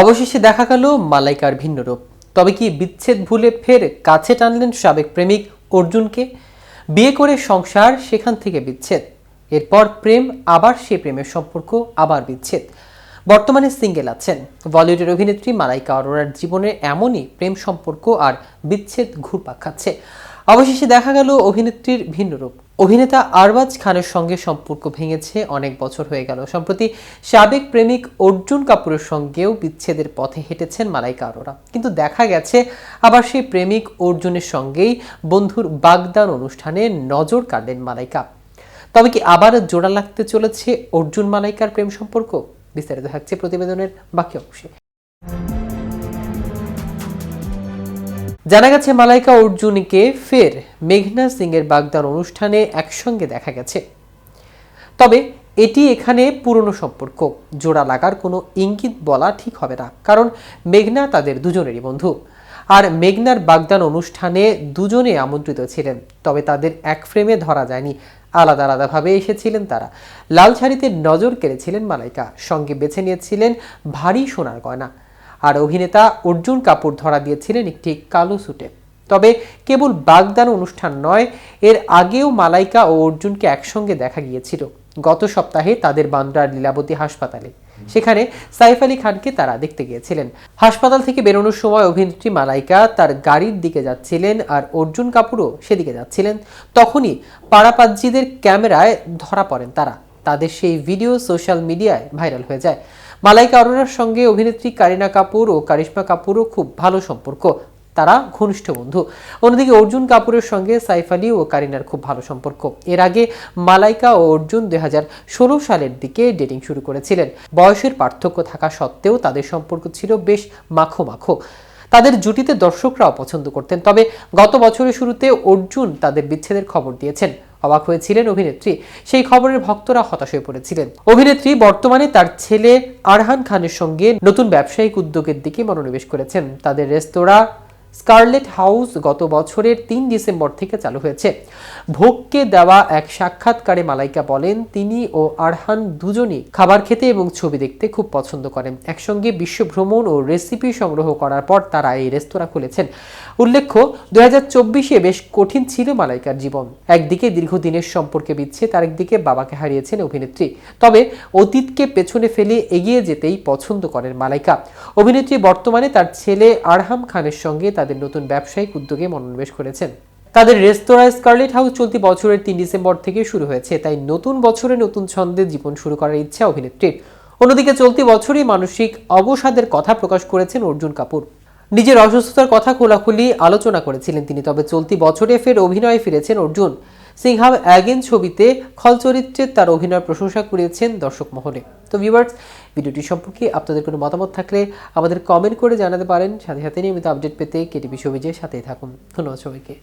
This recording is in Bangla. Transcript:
অবশেষে দেখা গেল মালাইকার ভিন্ন রূপ। তবে কি বিচ্ছেদ ভুলে ফের কাছে টানলেন সাবেক প্রেমিক অর্জুনকে? বিয়ে করে সংসার, সেখান থেকে বিচ্ছেদ। এরপর প্রেম, আবার সে প্রেমের সম্পর্ক, আবার বিচ্ছেদ। বর্তমানে সিঙ্গেল আছেন। বলিউডের অভিনেত্রী মালাইকা অরোরার জীবনে এমনই প্রেম সম্পর্ক আর বিচ্ছেদ ঘুরপাক খাচ্ছে। অবশেষে দেখা গেল অভিনেত্রীর ভিন্ন রূপ। অভিনেতা আরবাজ খানের সঙ্গে সম্পর্ক ভেঙেছে অনেক বছর হয়ে গেল। সম্প্রতি সাবেক প্রেমিক অর্জুন কাপুরের সঙ্গেও বিচ্ছেদের পথে হেঁটেছেন মালাইকা অরোরা। কিন্তু দেখা গেছে, আবার সেই প্রেমিক অর্জুনের সঙ্গেই বন্ধুর বাগদান অনুষ্ঠানে নজর কাড়লেন মালাইকা। তবে কি আবার জোড়া লাগতে চলেছে অর্জুন মালাইকার প্রেম সম্পর্ক? বিস্তারিত থাকছে প্রতিবেদনের বাকি অংশে। জানা গেছে, মালাইকা অর্জুনকে ফের মেঘনা সিং এর বাগদান অনুষ্ঠানে একসঙ্গে দেখা গেছে। তবে এটি এখানে পুরনো সম্পর্ক, জোড়া লাগার কোনো ইঙ্গিত বলা ঠিক হবে না, কারণ মেঘনা তাদের দুজনেরই বন্ধু। আর মেঘনার বাগদান অনুষ্ঠানে দুজনে আমন্ত্রিত ছিলেন, তবে তাদের এক ফ্রেমে ধরা যায়নি। আলাদা আলাদাভাবে এসেছিলেন তারা। লাল শাড়িতে নজর কেড়েছিলেন মালাইকা। সঙ্গে বেছে নিয়েছিলেন ভারী সোনার গয়না। আর অভিনেতা অর্জুন কাপুর ধরা দিয়েছিলেন একটি কালো স্যুটে তবে কেবল বাগদান অনুষ্ঠান নয়, এর আগেও মালাইকা ও অর্জুনকে একসঙ্গে দেখা গিয়েছিল। গত সপ্তাহে তাদের বান্দ্রার লীলাবতী হাসপাতালে। সেখানে সাইফ আলী খানকে তারা দেখতে গিয়েছিলেন। হাসপাতাল থেকে বেরোনোর সময় অভিনেত্রী মালাইকা তার গাড়ির দিকে যাচ্ছিলেন আর অর্জুন কাপুরও সেদিকে যাচ্ছিলেন। তখনই পাড়াপাজ্জিদের ক্যামেরায় ধরা পড়েন তারা। তাদের সেই ভিডিও সোশ্যাল মিডিয়ায় ভাইরাল হয়ে যায়। মালাইকা অরোরার সঙ্গে অভিনেত্রী কারিনা কাপুর ও কারিশ্মা কাপুরও খুব ভালো সম্পর্ক। তারা ঘনিষ্ঠ বন্ধু। অন্যদিকে অর্জুন কাপুরের সঙ্গে সাইফ আলী ও কারিনার খুব ভালো সম্পর্ক। এর আগে মালাইকা ও অর্জুন দুই সালের দিকে ডেটিং শুরু করেছিলেন। বয়সের পার্থক্য থাকা সত্ত্বেও তাদের সম্পর্ক ছিল বেশ মাখো মাখো। তাদের জুটিতে দর্শকরাও পছন্দ করতেন। তবে গত বছরের শুরুতে অর্জুন তাদের বিচ্ছেদের খবর দিয়েছেন। অবাক হয়েছিলেন অভিনেত্রী। সেই খবরের ভক্তরা হতাশ হয়ে পড়েছিলেন। অভিনেত্রী বর্তমানে তার ছেলে আরহান খানের সঙ্গে নতুন ব্যবসায়িক উদ্যোগের দিকে মনোনিবেশ করেছেন। তাদের রেস্তোরাঁ স্কারলেট হাউস গত বছরের তিন ডিসেম্বর থেকে চালু হয়েছে। ভোগকে দেওয়া এক সাক্ষাৎকারে মালাইকা বলেন, তিনি ও আরহান দুজনই খাবার খেতে এবং ছবি দেখতে খুব পছন্দ করেন। একসঙ্গে বিশ্ব ভ্রমণ ও রেসিপি সংগ্রহ করার পর তারা এই রেস্তোরাঁ খুলেছেন। উল্লেখ্য দু হাজার চব্বিশে বেশ কঠিন ছিল মালাইকার জীবন। একদিকে দীর্ঘদিনের সম্পর্কে বিচ্ছেদ, আরেকদিকে বাবাকে হারিয়েছেন অভিনেত্রী। তবে অতীতকে পেছনে ফেলে এগিয়ে যেতেই পছন্দ করেন মালাইকা। অভিনেত্রী বর্তমানে তার ছেলে আরহাম খানের সঙ্গে তাদের নতুন ব্যবসায়িক উদ্যোগে মনোনিবেশ করেছেন। তাদের রেস্তোরাঁ স্কারলেট হাউস চলতি বছরের তিন ডিসেম্বর থেকে শুরু হয়েছে। তাই নতুন বছরে নতুন ছন্দে জীবন শুরু করার ইচ্ছা অভিনেত্রীর। অন্যদিকে চলতি বছরই মানসিক অবসাদের কথা প্রকাশ করেছেন অর্জুন কাপুর। নিজের অসুস্থতার কথা খোলাখুলি আলোচনা করেছিলেন তিনি, তবে চলতি বছরে ফের অভিনয়ে ফিরেছেন অর্জুন। সিংহাম অ্যাগেন ছবিতে খল চরিত্রে তার অভিনয়ের প্রশংসা করেছেন দর্শক মহলে। তো ভিউয়ার্স ভিডিওটি সম্পর্কে আপনাদের কোনো মতামত থাকলে আমাদের কমেন্ট করে জানাতে পারেন। সাথে সাথে নিয়মিত আপডেট পেতে কেটিভি সবিজের সাথেই থাকুন। ধন্যবাদ সবাইকে।